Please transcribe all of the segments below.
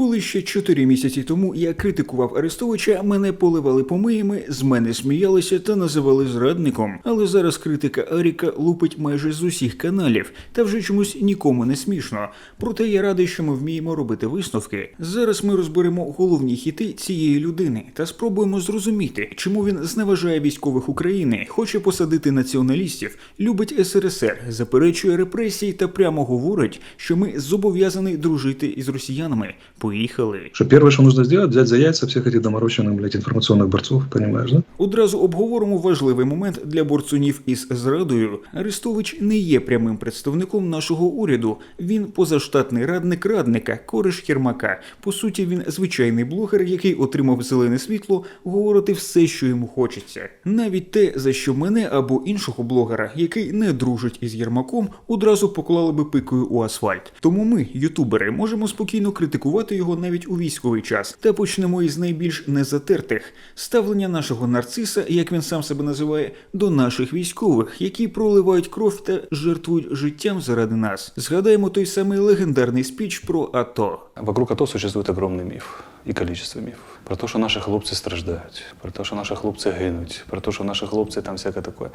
Коли ще чотири місяці тому я критикував Арестовича, мене поливали помиями, з мене сміялися та називали зрадником. Але зараз критика Аріка лупить майже з усіх каналів, та вже чомусь нікому не смішно. Проте я радий, що ми вміємо робити висновки. Зараз ми розберемо головні хіти цієї людини та спробуємо зрозуміти, чому він зневажає військових України, хоче посадити націоналістів, любить СРСР, заперечує репресії та прямо говорить, що ми зобов'язані дружити із росіянами Поїхали. Что первое, что нужно сделать, взять за яйца всех этих доморощенных, блядь, информационных борцов, понимаешь, да? Одразу обговоримо важливий момент для борцунів із зрадою. Арестович не є прямим представником нашого уряду. Він позаштатний радник радника, кореш Єрмака. По суті, він звичайний блогер, який отримав зелене світло говорити все, що йому хочеться. Навіть те, за що мене або іншого блогера, який не дружить із Єрмаком, одразу поклали би пикою у асфальт. Тому ми, ютубери, можемо спокійно критикувати його навіть у військовий час. Та почнемо із найбільш незатертих ставлення нашого нарциса, як він сам себе називає, до наших військових, які проливають кров та жертвують життям заради нас. Згадаємо той самий легендарний спіч про АТО. Вокруг АТО существует огромный миф и количество мифов Про то, что наши хлопцы страждают, про то, что наши хлопцы гинуть, про то, что наши хлопцы там всякое такое.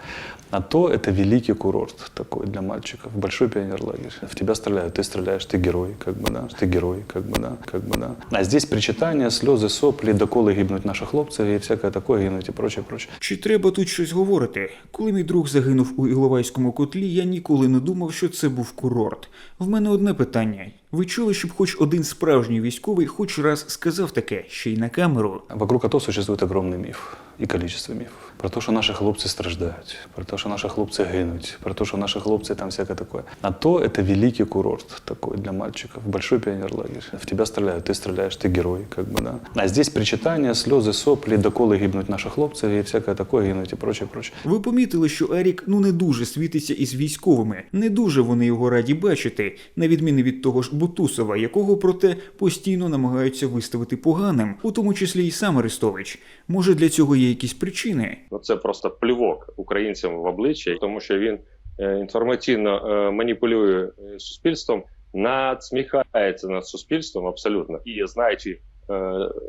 АТО – это великий курорт такой для мальчиков, большой пионерлагерь. В тебя стреляют, ты стреляешь, ты герой, как бы, да, ты герой, как бы, да, как бы, да. А здесь причитания, слезы, сопли, доколы гибнуть наши хлопцы и всякое такое гинуть и прочее, прочее. Чи треба тут щось говорити? Коли мій друг загинув у Іловайському котлі, я ніколи не думав, що це був курорт. В мене одне питання: ви чули, щоб хоч один справжній військовий хоч раз сказав таке, ще й на камеру? Вокруг АТО существует огромный миф и количество мифов Про то, что наши хлопцы страждают, про то, что наши хлопцы гинуть, про то, что наши хлопцы там всякое такое. АТО – это великий курорт такой для мальчиков, большой пионерлагерь. В тебя стреляют, ты стреляешь, ты герой, как бы, да. А здесь причитания, слезы, сопли, доколы гибнуть наши хлопцы и всякое такое гинуть и прочее, прочее. Ви помітили, що Ерік ну не дуже світиться із військовими, не дуже вони його раді бачити, на відміну від того ж Бутусова, якого проте постійно намагаються виставити поганим, у тому числі і сам Арестович. Може для цього є якісь причини? Ну це просто плювок українцям в обличчя, тому що він е, інформаційно е, маніпулює е, суспільством, надсміхається над суспільством абсолютно. І знаючи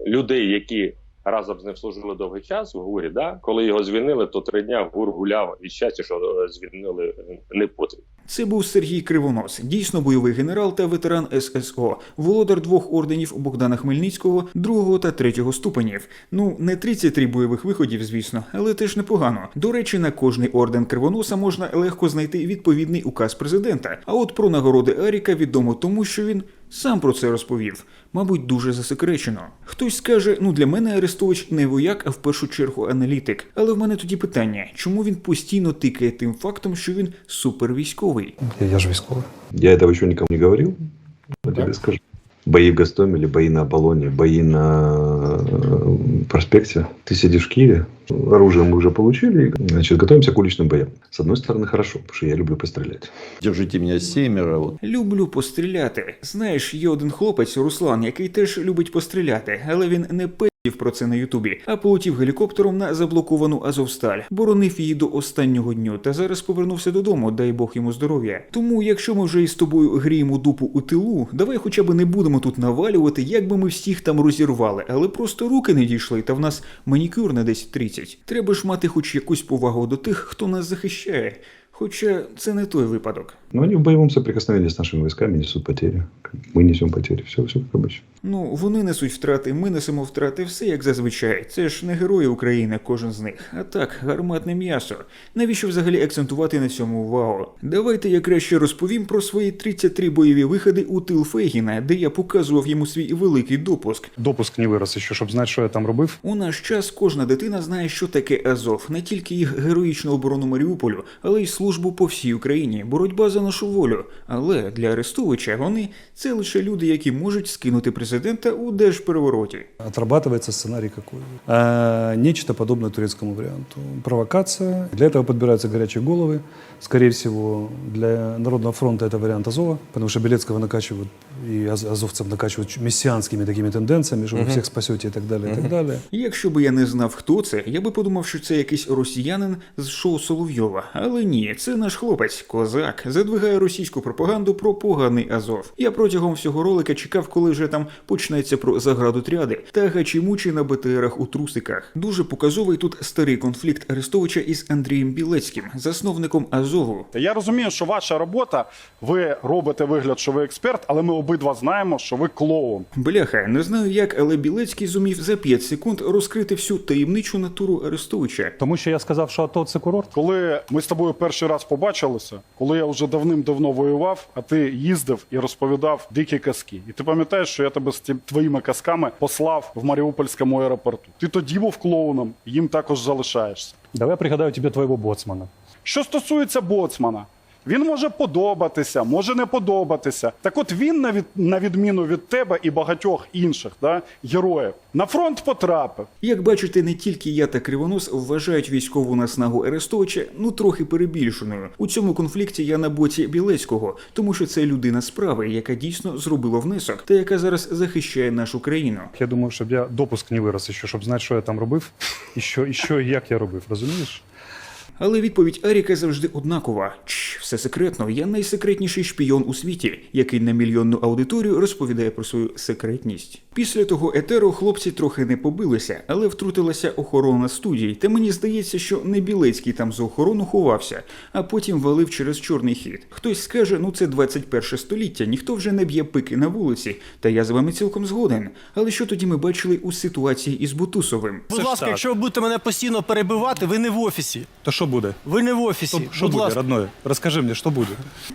людей, які разом з ним служили довгий час в ГУРі, да, коли його звільнили, то три дня ГУР гуляв від щастя, що е, звільнили не потріб. Це був Сергій Кривонос, дійсно бойовий генерал та ветеран ССО, володар двох орденів Богдана Хмельницького, другого та третього ступенів. Ну не 33 бойових виходів, звісно, але теж непогано. До речі, на кожний орден Кривоноса можна легко знайти відповідний указ президента. А от про нагороди Аріка відомо тому, що він сам про це розповів. Мабуть, дуже засекречено. Хтось скаже: ну для мене Арестович не вояк, а в першу чергу аналітик. Але в мене тоді питання: чому він постійно тикає тим фактом, що він супервійськовий? Я, я ж військовий. Я цього еще нікому не говорив. я тобі скажу. Бої в Гастомілі, бої на Аполлоні, бої на проспекте. Ты сидишь в Киеве, оружие мы уже получили, значит, готовимся к уличным боям. С одной стороны, хорошо, потому что я люблю пострелять. Держите меня семеро, вот Люблю постріляти. Знаєш, є один хлопець Руслан, який теж любить постріляти, але він не пив про це на Ютубі, а полетів гелікоптером на заблоковану Азовсталь, боронив її до останнього дню та зараз повернувся додому, дай Бог йому здоров'я. Тому, якщо ми вже із тобою гріємо дупу у тилу, давай хоча б не будемо тут навалювати, як би ми всіх там розірвали, але просто руки не дійшли, та в нас манікюр на 10-30. Треба ж мати хоч якусь повагу до тих, хто нас захищає. Хоча це не той випадок. Но они в боевом соприкосновении с нашими войсками несут потери. Мы несем потери. Все, все как обычно. Ну, вони несуть втрати, ми несемо втрати, все як зазвичай. Це ж не герої України, кожен з них. А так, гарматне м'ясо. Навіщо взагалі акцентувати на цьому увагу? Давайте я краще розповім про свої 33 бойові виходи у тил Фейгіна, де я показував йому свій великий допуск. допуск не вирос ще, щоб знати, що я там робив. У наш час кожна дитина знає, що таке Азов, не тільки їх героїчну оборону Маріуполю, але й службу по всій Україні, боротьба за нашу волю. Але для Арестовича вони це лише люди, які можуть скинути президента у держперевороті. Отрабатывается сценарий какой? А, нечто подобное турецкому варианту. Провокация. Для этого подбираются горячие головы. Скорее всего, для Народного фронта это вариант Азова, потому что Белецкого накачивают и аз- азовцев накачивают мессианскими такими тенденциями, что вы всех спасете и так далее, и так далее. Якщо би я не знав, хто це, я би подумав, що це якийсь росіянин з шоу Соловйова. Але ні, це наш хлопець, козак, задвигає російську пропаганду про поганий Азов. Я протягом всього ролика чекав, коли вже там почнеться про заградотряди та гачі-мучі на БТРах у трусиках. Дуже показовий тут старий конфлікт Арестовича із Андрієм Білецьким, засновником Азову. Я розумію, що ваша робота, ви робите вигляд, що ви експерт, але ми обидва знаємо, що ви клоун. Бляха, не знаю як, але Білецький зумів за 5 секунд розкрити всю таємничу натуру Арестовича. Тому що я сказав, що АТО це курорт. Коли ми з тобою перший раз побачилися, коли я вже давним-давно воював, а ти їздив і розповідав дикі казки. І ти пам'ятаєш, що я тебе з тим- твоїми казками послав в Маріупольському аеропорту. Ти тоді був клоуном, їм також залишаєшся. Давай я пригадаю тобі твоєго боцмана. Що стосується боцмана, він може подобатися, може не подобатися. Так от він, на, від, на відміну від тебе і багатьох інших да, героїв, на фронт потрапив. Як бачите, не тільки я та Кривонос вважають військову наснагу Арестовича ну трохи перебільшеною. У цьому конфлікті я на боці Білецького, тому що це людина справи, яка дійсно зробила внесок та яка зараз захищає нашу країну. Я думаю, щоб я допуск не вирос ще, щоб знати, що я там робив, і що, і що і як я робив, розумієш? Але відповідь Аріка завжди однакова. Чш, все секретно. Я найсекретніший шпійон у світі, який на мільйонну аудиторію розповідає про свою секретність. Після того етеру хлопці трохи не побилися, але втрутилася охорона студій. Та мені здається, що не Білецький там за охорону ховався, а потім валив через чорний хід. Хтось скаже, ну це 21 століття, ніхто вже не б'є пики на вулиці. Та я з вами цілком згоден. Але що тоді ми бачили у ситуації із Бутусовим? Будь ласка, якщо ви будете мене постійно перебивати, ви не в офісі. То що буде? Ви не в офісі. Що, що буде, ласка. родной? Розкажи мені, що буде?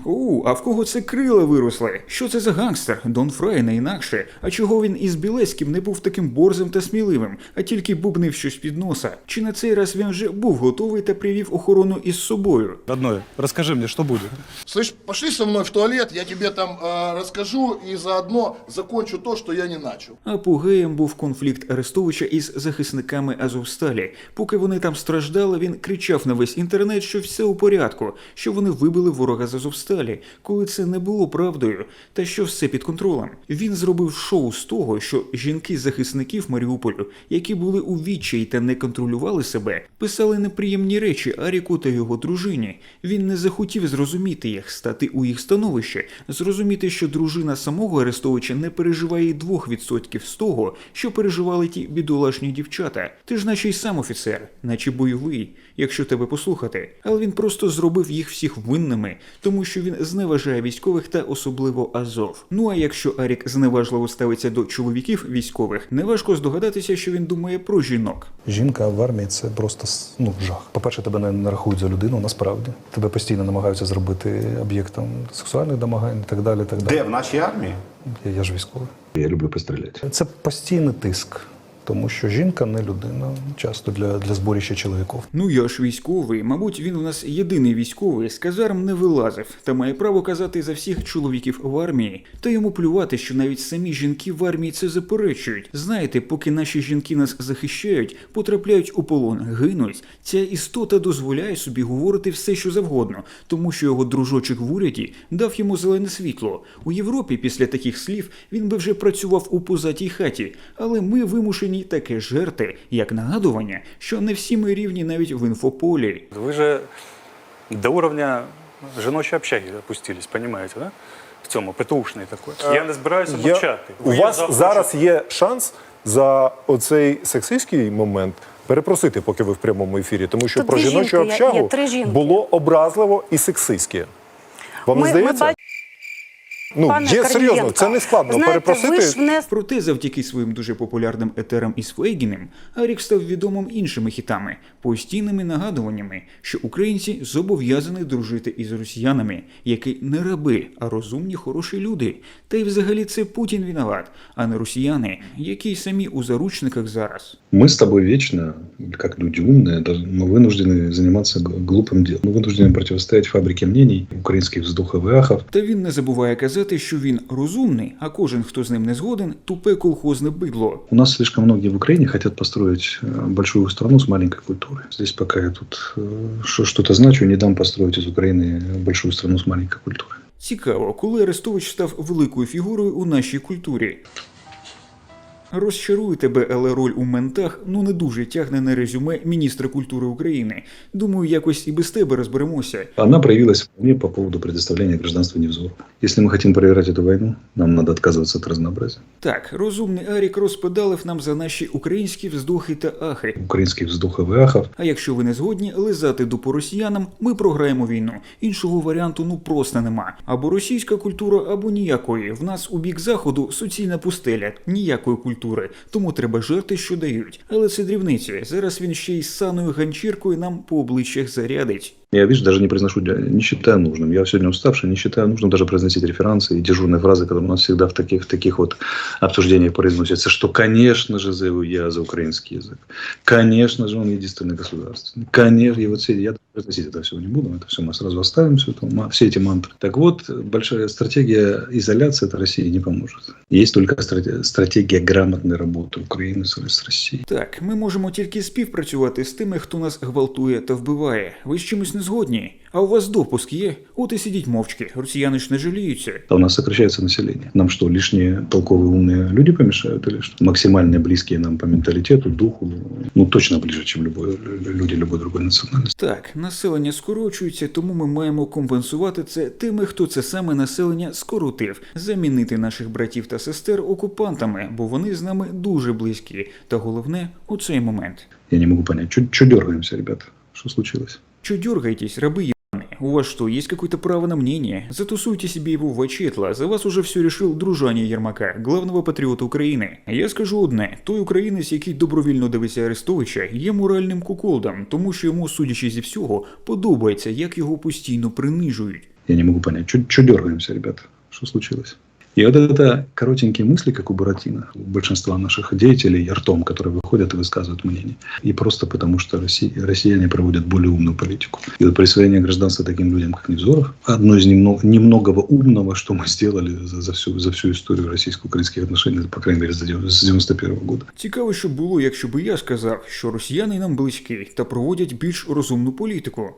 У, а в кого це крила виросли? Що це за гангстер? Дон Фрай не інакше. А чого він із Білецьким не був таким борзим та сміливим, а тільки бубнив щось під носа? Чи на цей раз він вже був готовий та привів охорону із собою? Родной, розкажи мені, що буде? Слышь, пошли со мной в туалет, я тебе там э, расскажу и заодно закончу то, что я не начал. Апогеєм був конфлікт Арестовича із захисниками Азовсталі. Поки вони там страждали, він кричав на весь інтернет, що все у порядку, що вони вибили ворога з Азовсталі, коли це не було правдою, та що все під контролем. Він зробив шоу з того, що жінки захисників Маріуполю, які були у відчаї та не контролювали себе, писали неприємні речі Аріку та його дружині. Він не захотів зрозуміти їх, стати у їх становище, зрозуміти, що дружина самого Арестовича не переживає й 2% з того, що переживали ті бідолашні дівчата. Ти ж наче й сам офіцер, наче бойовий, якщо тебе послухати. Але він просто зробив їх всіх винними, тому що він зневажає військових та особливо Азов. Ну а якщо Арік зневажливо ставиться до чоловіків військових, неважко здогадатися, що він думає про жінок. Жінка в армії це просто ну, жах. По-перше, тебе не, не рахують за людину, насправді. Тебе постійно намагаються зробити об'єктом сексуальних домагань і так далі. Так далі. Де в нашій армії? Я, я ж військовий. Я люблю пострелять. Це постійний тиск, тому що жінка не людина, часто для, для зборища чоловіків. Ну я ж військовий, мабуть, він у нас єдиний військовий, з казарм не вилазив, та має право казати за всіх чоловіків в армії. Та йому плювати, що навіть самі жінки в армії це заперечують. Знаєте, поки наші жінки нас захищають, потрапляють у полон, гинуть. Ця істота дозволяє собі говорити все, що завгодно, тому що його дружочок в уряді дав йому зелене світло. У Європі після таких слів він би вже працював у позатій хаті, але ми вимушені таке жерти, як нагадування, що не всі ми рівні навіть в інфополі. Вы же до уровня жіночої общаги опустились, понимаете, да? В цьому ПТУшний такой. Я не збираюся Я- мовчати. У Ви вас завтра зараз є шанс за оцей сексистський момент перепросити, поки ви в прямому ефірі, тому що Тут про дві жіночу жінки, є- общагу три жінки. було образливо і сексистське. Вам не Ми, ми здається? бачимо, ну, пане є серйозно, Корнієнко, це не складно знаєте, перепросити. Ви ж внесли Проте, завдяки своїм дуже популярним етерам із Фейгіним, Арік став відомим іншими хітами, постійними нагадуваннями, що українці зобов'язані дружити із росіянами, які не раби, а розумні, хороші люди. Та й взагалі це Путін виноват, а не росіяни, які й самі у заручниках зараз. Мы с тобой вечно, как люди умные, даже- мы вынуждены заниматься г- глупым делом. Мы вынуждены противостоять фабрике мнений, украинских вздохов и ахов. Та він не забуває казати, що він розумний, а кожен, хто з ним не згоден, тупе колхозне бидло. У нас слишком многие в Украине хотят построить э, большую страну с маленькой культурой. Здесь пока я тут э, шо- что-то значу, не дам построить из Украины большую страну с маленькой культурой. Цікаво, коли Арестович став великою фігурою у нашій культурі. Розчарую тебе, але роль у ментах ну не дуже тягне на резюме міністра культури України. Думаю, якось і без тебе розберемося. Она проявилась вполне по поводу предоставления гражданства Невзору. Если мы хотим проиграть эту войну, нам надо отказываться от разнообразия. Так, розумний Арік розпедалив нам за наші українські вздохи та ахи. Украинских вздохов и ахов. А якщо ви не згодні лизати дупу росіянам, ми програємо війну. Іншого варіанту ну просто нема. Або російська культура, або ніякої. В нас у бік заходу суцільна пустеля, ніякої культури. Тому треба жерти, що дають. Але це дрібниці. Зараз він ще й саною ганчіркою нам по обличчях зарядить. Я, видишь, даже не произношу, не считаю нужным. Я сегодня уставший, не считаю нужным даже произносить реферансы и дежурные фразы, которые у нас всегда в таких, в таких вот обсуждениях произносятся, что, конечно же, за, я за украинский язык. Конечно же, он единственный государственный. Конечно, и вот все, я произносить это все не буду, это все мы сразу оставим, все, это, ма- все эти мантры. Так вот, большая стратегия изоляции это России не поможет. Есть только страте- стратегия грамотной работы Украины с, с Россией. Так, ми можемо тільки співпрацювати з тими, хто нас гвалтує та вбиває. Ви з чимось не згодні? А у вас допуск є? От і сидіть мовчки. Росіяни ж не жаліються. А у нас сокращается население. Нам что, лишние толковые умные люди помешают или что? Максимально близкие нам по менталитету, духу, ну точно ближе, чем любой, люди любой другой национальности. Так, населення скорочується, тому ми маємо компенсувати це тими, хто це саме населення скоротив, замінити наших братів та сестер окупантами, бо вони з нами дуже близькі. Та головне у цей момент. Я не могу понять, что дергаемся, ребята? Что случилось? Чё дергаетесь, рабы ебаные? У вас что, есть какое-то право на мнение? Затусуйте себе его в очетло, за вас уже все решил дружання Єрмака, главного патріота України. Я скажу одне: той українець, який добровільно дивиться Арестовича, є моральним куколдом, тому що йому, судячи зі всього, подобається, як його постійно принижують. Я не могу понять, что дергаемся, ребята? Что случилось? И вот это коротенькие мысли, как у Буратино, у большинства наших деятелей ртом, которые выходят и высказывают мнение. И просто потому, что Россия, россияне проводят более умную политику. И вот присвоение гражданства таким людям, как Невзоров, одно из немного, немногого умного, что мы сделали за, за, всю, за всю историю российско-украинских отношений, по крайней мере, с 91 года. Цікаво, що було, якщо би я сказав, що росіяни нам близькі та проводять більш розумну політику.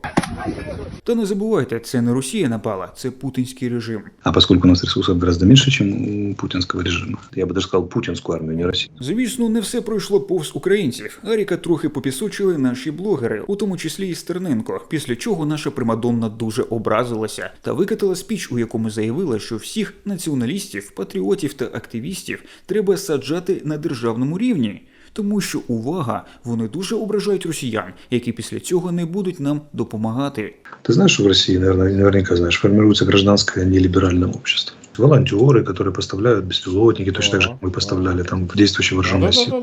Та не забувайте, це не Росія напала, це путінський режим. А поскольку у нас ресурсов гораздо меньше, чем у путинского режима, я бы даже сказал путинскую армию, не Россию. Звісно, не все пройшло повз українців. Аріка трохи попісочили наші блогери, у тому числі і Стерненко. Після чого наша примадонна дуже образилася та викатила спіч, у якому заявила, що всіх націоналістів, патріотів та активістів треба саджати на державному рівні. Тому що увага, вони дуже ображають росіян, які після цього не будуть нам допомагати. Ты знаешь, что в наверное, наверняка знаешь, формируется гражданское нелиберальное общество. Волонтеры, которые поставляют беспилотники, точно так же как мы поставляли там в действующие вооруженные силы.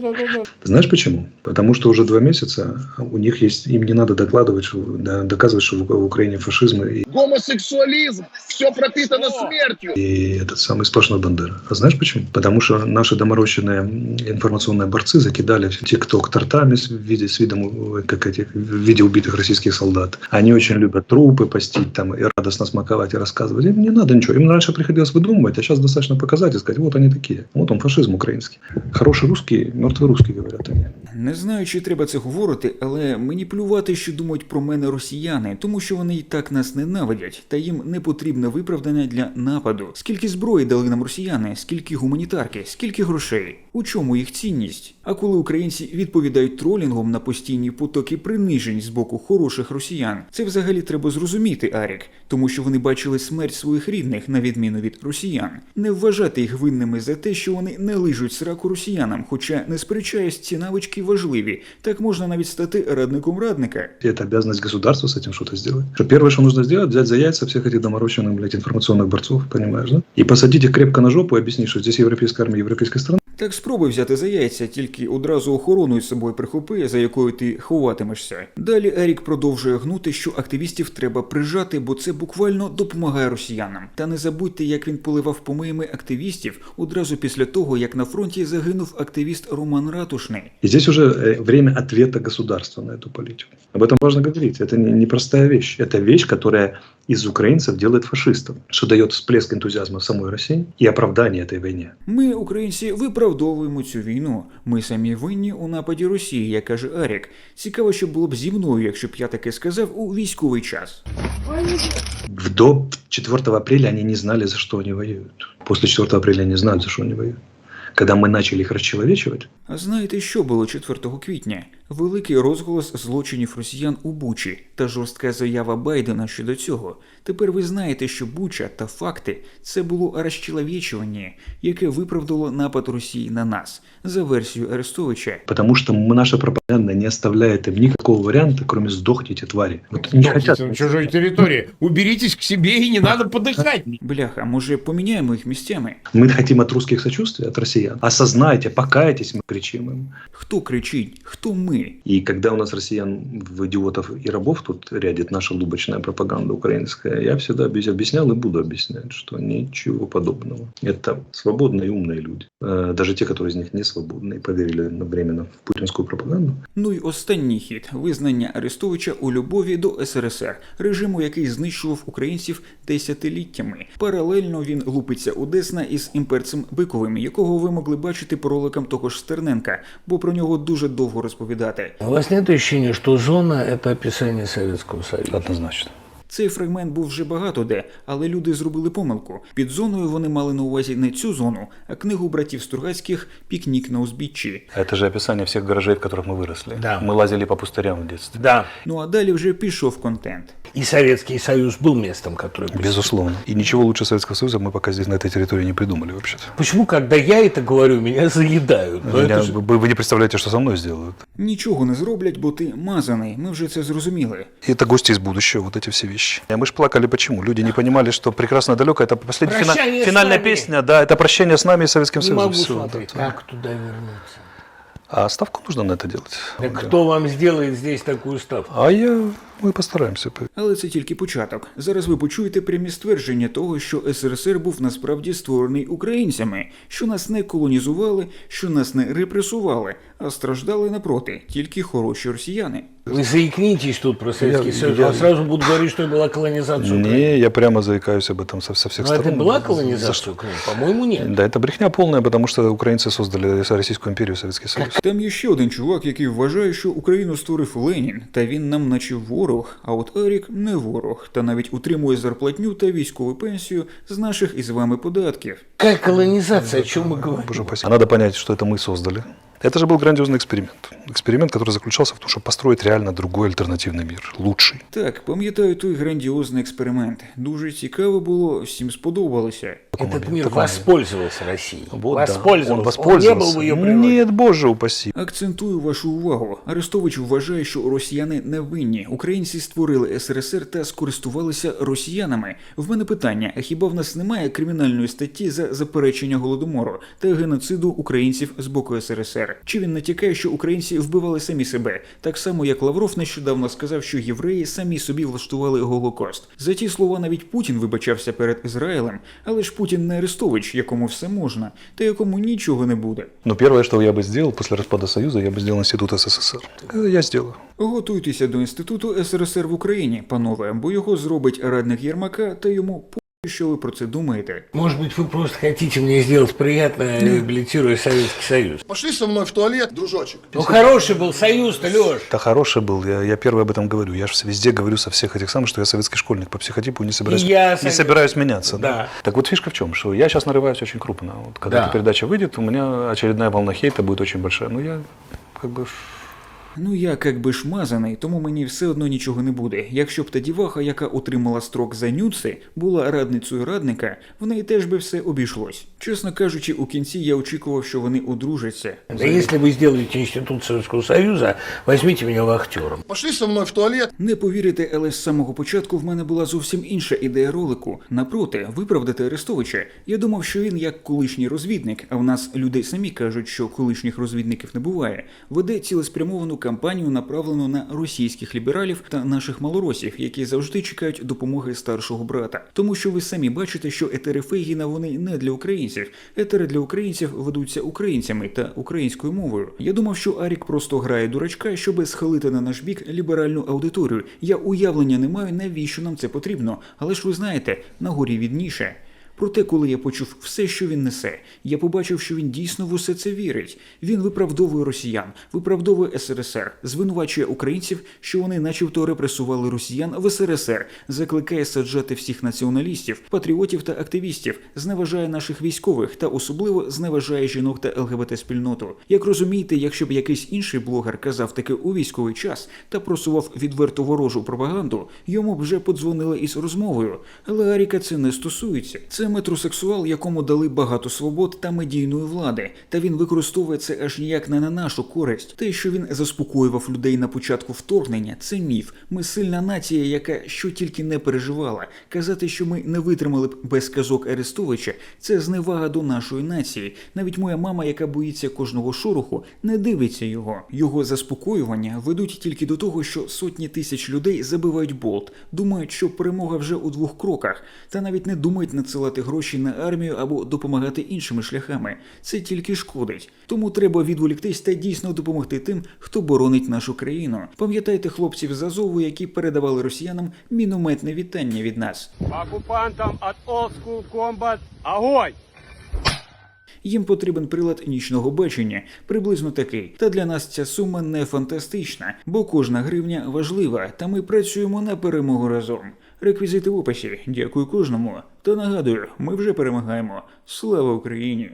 Ты знаешь почему? Потому что уже два месяца у них есть, им не надо докладывать, что- да, доказывать, что в в Украине фашизм и, Гомосексуализм, все пропитано смертью. и этот самый сплошной Бандера. А знаешь почему? Потому что наши доморощенные информационные борцы закидали в ТикТок тортами с, в виде, с видом, как этих, в виде убитых российских солдат. Они очень любят трупы постить там и радостно смаковать и рассказывать. Им не надо ничего. Им раньше приходилось выдумывать, а сейчас достаточно показать и сказать, вот они такие. Вот он, фашизм украинский. Хороший русский, мертвый русский, говорят они. Не знаю, чи треба це говорити, але мені плювати, що думають про мене росіяни, тому що вони і так нас ненавидять, та їм не потрібне виправдання для нападу. Скільки зброї дали нам росіяни, скільки гуманітарки, скільки грошей? У чому їх цінність? А коли українці відповідають тролінгом на постійні потоки принижень з боку хороших росіян, це взагалі треба зрозуміти, Арік, тому що вони бачили смерть своїх рідних, на відміну від росіян. Не вважати їх винними за те, що вони не лижуть сраку росіянам, хоча не сперечаюсь, ці навички важливі. Так можна навіть стати радником радника. И это обязанность государства с этим что-то сделать. Что первое, что нужно сделать, взять за яйца всех этих доморощенных, блядь, информационных борцов, понимаешь, да? И посадить их крепко на жопу и объяснить, что здесь европейская армия европейской страны. Так спробуй взяти за яйця, тільки одразу охорону із собою прихопи, за якою ти ховатимешся. Далі Ерік продовжує гнути, що активістів треба прижати, бо це буквально допомагає росіянам. Та не забудьте, як він поливав помиями активістів одразу після того, як на фронті загинув активіст Роман Ратушний. И здесь уже э, время ответа государства на эту политику. Об этом важно говорить. Это не- непростая вещь. Это вещь, которая из украинцев делает фашистов, что дает всплеск энтузиазма в самой России и оправдание этой войне. Ми, українці, виправдаємо виправдовуємо цю війну. Ми самі винні у нападі Росії, як каже Арік. Цікаво, що було б зі мною, якщо б я таке сказав у військовий час. До 4 апреля они не знали, за что они воюют. После 4 апреля они знают, за что они воюют. Когда мы начали их расчеловечивать, А знаєте, що було 4 квітня? Великий розголос злочинів росіян у Бучі та жорстка заява Байдена щодо цього. Тепер ви знаєте, що Буча та факти це було розчеловічування, яке виправдало напад Росії на нас за версією Арестовича. потому что мы- наша пропаганда не оставляет им никакого варианта, кроме сдохните, твари. Вот не хотят. на чужой территории. Уберитесь к себе и не надо подыхать. Бляха, може поміняємо їх місцями? Мы хотим от русских сочувствия, от россиян. Осознайте, покайтесь, мы кричим им. Хто кричить? Хто ми? И когда у нас россиян в идиотов и рабов тут рядит наша лубочная пропаганда украинская, я всегда объяс- объяснял и буду объяснять, что ничего подобного. Это свободные и умные люди. Э, Даже те, которые из них не свободны и поверили одновременно в путинскую пропаганду. Ну й останній хід визнання Арестовича у любові до СРСР, режиму, який знищував українців десятиліттями. Паралельно він лупиться у Десна із імперцем Биковим, якого ви могли бачити по роликам того ж Стерненка, бо про нього дуже довго розповідати. У вас нет ощущения, что зона – это описание Советского Союза? Однозначно. Цей фрагмент був вже багато де, але люди зробили помилку. Під зоною вони мали на увазі не цю зону, а книгу братів Стругацьких Пікнік на узбіччі. Это же описание всех гаражей, в которых мы выросли. Да. Мы лазили по пустырям в детстве. Да. Ну а далі вже пішов контент. И Советский Союз был местом, которое... Безусловно. И ничего лучше Советского Союза мы пока здесь на этой территории не придумали вообще-то. Почему, когда я это говорю, меня заедают? Но Меня- это же- вы, вы не представляете, что со мной сделают. Нічого не зроблять, бо ти мазаний. Ми вже це зрозуміли. И это гости из будущего, вот эти все вещи. А Мы же плакали почему? Люди не понимали, что прекрасно далеко это последняя фина- финальная песня, да, это прощение с нами и Советским Не Союзом. могу Всё, смотреть. да. Как туда вернуться? А ставку нужно на это делать. Да кто вам сделает здесь такую ставку? А я, мы постараемся. Але це тільки початок. Зараз ви почуєте прямі ствердження того, що СРСР був насправді створений українцями, що нас не колонізували, що нас не репресували, а страждали напроти, тільки хороші росіяни. Вы заикнитесь тут про Советский Я- Союз, я- а сразу буду говорить, что была колонизация Украины. Не, я прямо заикаюсь об этом со, со всех Но сторон. это была За что? колонизация Украины? По-моему, нет. Да, это брехня полная, потому что украинцы создали Российскую империю, Советский Союз. Там є ще один чувак, який вважає, що Україну створив Ленін, та він нам наче ворог, а от Ерік не ворог, та навіть утримує зарплатню та військову пенсію з наших із вами податків. Какая колонизация? О чем мы говорим? Боже упаси. А надо понять, что это мы создали. Это же был грандиозный эксперимент. Эксперимент, который заключался в том, чтобы построить реально другой альтернативный мир, лучший. Так, пам'ятаю той грандіозний експеримент. Дуже цікаво було, всім сподобалося. Этот мир воспользовался Россией. Вот, да. воспользовался. Он Он воспользовался. не был в ее природе. Нет, боже упаси. Акцентую вашу увагу. Арестович вважає, що росіяни не винні. Українці створили СРСР та скористувалися росіянами. В мене питання: а хіба в нас немає кримінальної статті за заперечення голодомору та геноциду українців з боку СРСР? Чи він натякає, що українці вбивали самі себе, так само як Лавров нещодавно сказав, що євреї самі собі влаштували голокост. За ті слова навіть Путін вибачався перед Ізраїлем, але ж Путін не Арестович, якому все можна, та якому нічого не буде. Но первое, что я бы сделал после распада Союза, я бы сделал институт СССР. Это я сделаю. Готуйтеся до інституту СРСР в Україні, панове, бо його зробить радник Єрмака, та йому по що ви про це думаєте. Может быть, вы просто хотите мне сделать приятное, реабилитируя Советский Союз. Пошли со мной в туалет, дружочек. Ну, хороший был Союз-то, Леш. Да хороший был, я, я первый об этом говорю. Я же везде говорю со всех этих самых, что я советский школьник по психотипу, не собираюсь, И я не совет- собираюсь меняться. Да. Так вот фишка в чем, что я сейчас нарываюсь очень крупно. Вот когда Да. эта передача выйдет, у меня очередная волна хейта будет очень большая. Но я как бы... Ну я как би шмазаний, тому мені все одно нічого не буде. Якщо б та діваха, яка отримала строк за нюци, була радницею радника, в неї теж би все обійшлось. Чесно кажучи, у кінці я очікував, що вони одружаться. Да если вы сделаете институт Советского Союза, возьмите меня вахтером. Пошли со мной в туалет. Не повірите, але з самого початку в мене була зовсім інша ідея ролику. Напроти, виправдати Арестовича. Я думав, що він як колишній розвідник, а в нас люди самі кажуть, що колишніх розвідників не буває, веде цілеспрямовану кампанію, направлену на російських лібералів та наших малоросів, які завжди чекають допомоги старшого брата. Тому що ви самі бачите, що етери Фейгіна вони не для українців. Етери для українців ведуться українцями та українською мовою. Я думав, що Арік просто грає дурачка, щоби схилити на наш бік ліберальну аудиторію. Я уявлення не маю, навіщо нам це потрібно. Але ж ви знаєте, на горі відніше. Проте, коли я почув все, що він несе, я побачив, що він дійсно в усе це вірить. Він виправдовує росіян, виправдовує СРСР, звинувачує українців, що вони, начебто, репресували росіян в СРСР, закликає саджати всіх націоналістів, патріотів та активістів, зневажає наших військових та особливо зневажає жінок та ЛГБТ спільноту. Як розумієте, якщо б якийсь інший блогер казав таке у військовий час та просував відверто ворожу пропаганду, йому б вже подзвонили із розмовою. Але Аріка це не стосується. Це метросексуал, якому дали багато свобод та медійної влади, та він використовує це аж ніяк не на нашу користь. Те, що він заспокоював людей на початку вторгнення, це міф. Ми сильна нація, яка що тільки не переживала. Казати, що ми не витримали б без казок Арестовича, це зневага до нашої нації. Навіть моя мама, яка боїться кожного шороху, не дивиться його. Його заспокоювання ведуть тільки до того, що сотні тисяч людей забивають болт, думають, що перемога вже у двох кроках, та навіть не думають надсилати гроші на армію або допомагати іншими шляхами. Це тільки шкодить. Тому треба відволіктись та дійсно допомогти тим, хто боронить нашу країну. Пам'ятайте хлопців з Азову, які передавали росіянам мінометне вітання від нас. Окупантам Old School Combat огонь! Їм потрібен прилад нічного бачення, приблизно такий. Та для нас ця сума не фантастична, бо кожна гривня важлива, та ми працюємо на перемогу разом. Реквізити в описі. Дякую кожному. Та нагадую, ми вже перемагаємо. Слава Україні!